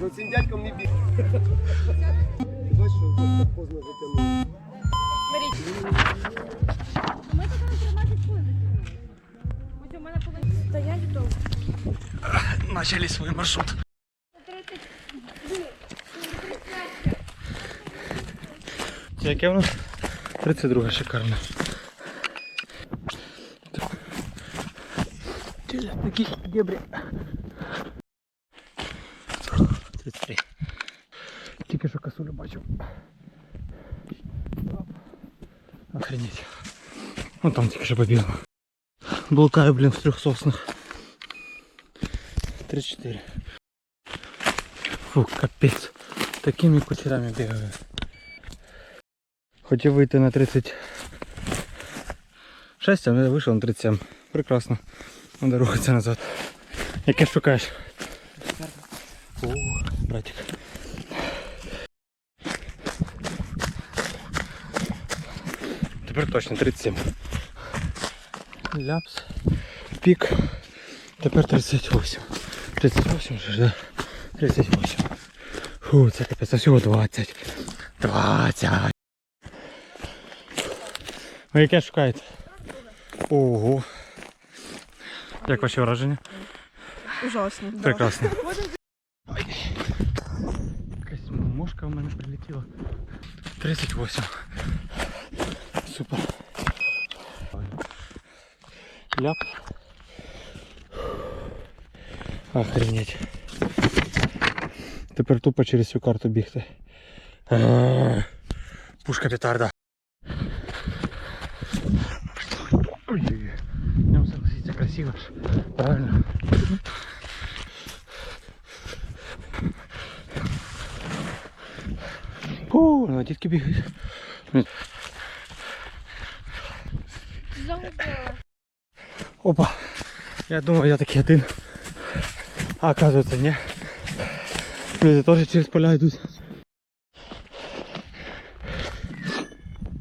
Ну цим дядьком не біг. Бачиш, що так поздно затягнули. Ми тут на 13 хвилин затягнули. Ось у мене повинні стоять довго. Начали свой маршрут. Яке нас? 32 шикарно. Такі дебрі. 33. Тільки що косулю бачив. Охренеть. Вон там тільки що побігла. Блукаю, блін, в трьох соснах. 34. Фу, капець. Такими кучерами бігаю. Хотів вийти на 36, а я вийшов на 37. Прекрасно. Надо рухатися назад. Яке шукаєш? О, братик. Тепер точно 37. Ляпс. Пік. Тепер 38. 38 вже, ж, да? 38. Фу, це капець, всього 20. 20. Ви яке шукаєте? Ого. Як ваші враження? Ужасно. Прекрасно. Ой. Якась мошка в мене прилетіла. 38. Супер. Ляп. Охренеть. Тепер тупо через всю карту бігти. А, Пушка петарда. Ой-ой-ой. Днем согласиться красиво ж. Правильно. Фу, ну дітки бігають. Загубила. Опа. Я думав, я такий один. А оказывается, не. Люди теж через поля йдуть.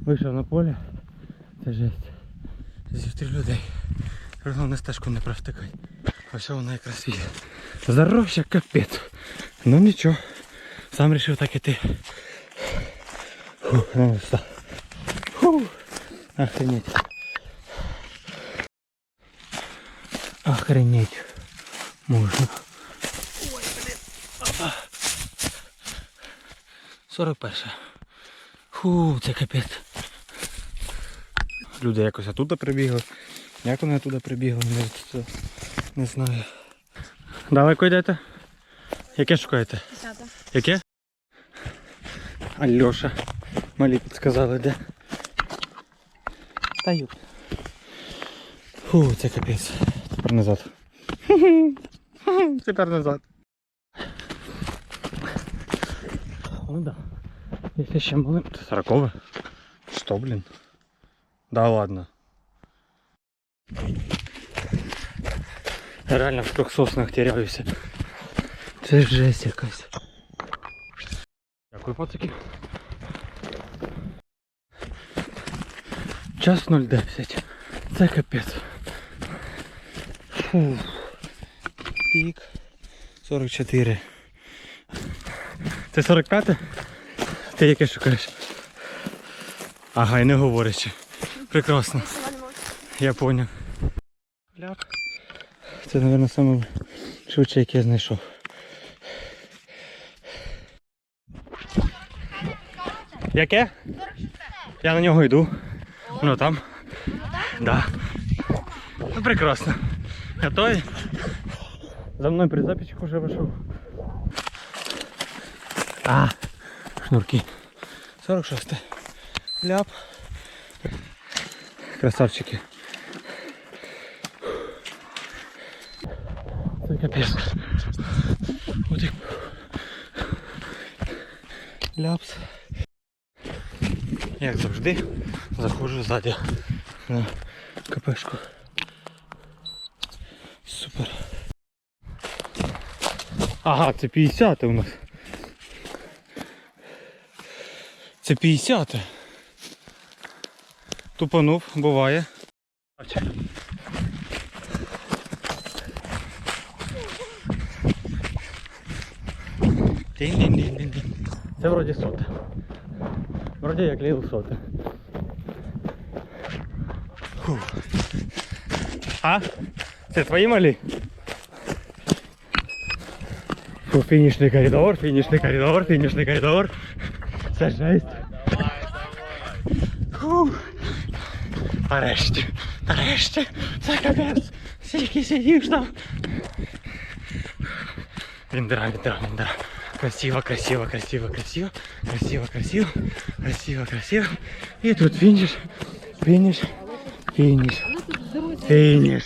Вийшов на поле. Це жесть. Зустрів людей. Тепер на стежку не провтикай. Ось вона якраз є. Зароща капець. Ну нічого. Сам рішив так іти. Фух, ну. Охренеть. Охренеть. Можно. Ой. Опа. 41. Фу, це капець. Люди якось оттуда прибігли. Як вони оттуда прибігли, не, не знаю. Далеко йдете? Яке шукаєте? Десята. Яке? Альоша. Малі підсказали, де. Та юб. Фу, це капець. Тепер назад. Тепер назад. Ну да. Якщо ще малим. Це сорокове. Що, блін? Да ладно. Реально в трьох соснах теряюся. Це жесть якась. Дякую, пацики. Час 0,10. Це капець. Фу. Пік. 44. Це 45? Ти яке шукаєш? Ага, і не говориш. Прекрасно. Я поняв. Ляп. Це, мабуть, саме швидше, яке я знайшов. Яке? Я на нього йду. Воно там. Да. Ну прекрасно. Готові? За мною предзаписчик уже вийшов. А, шнурки. 46. Ляп. Красавчики. Це капець. От їх. Ляпс. Як завжди, заходжу ззаді на КПшку. Супер. Ага, це 50 у нас. Це 50. Тупанув, буває. Це вроді сота. Вроді як ліл сота. А? Це твої малі? Фу, фінішний коридор, фінішний коридор, фінішний коридор. Це жесть. Фух. Нарешті, нарешті, це капець. Скільки сидів там. Віндера, віндера, віндера. Красиво, красиво, красиво, красиво, красиво, красиво, красиво, красиво. І тут фініш, фініш, фініш, фініш.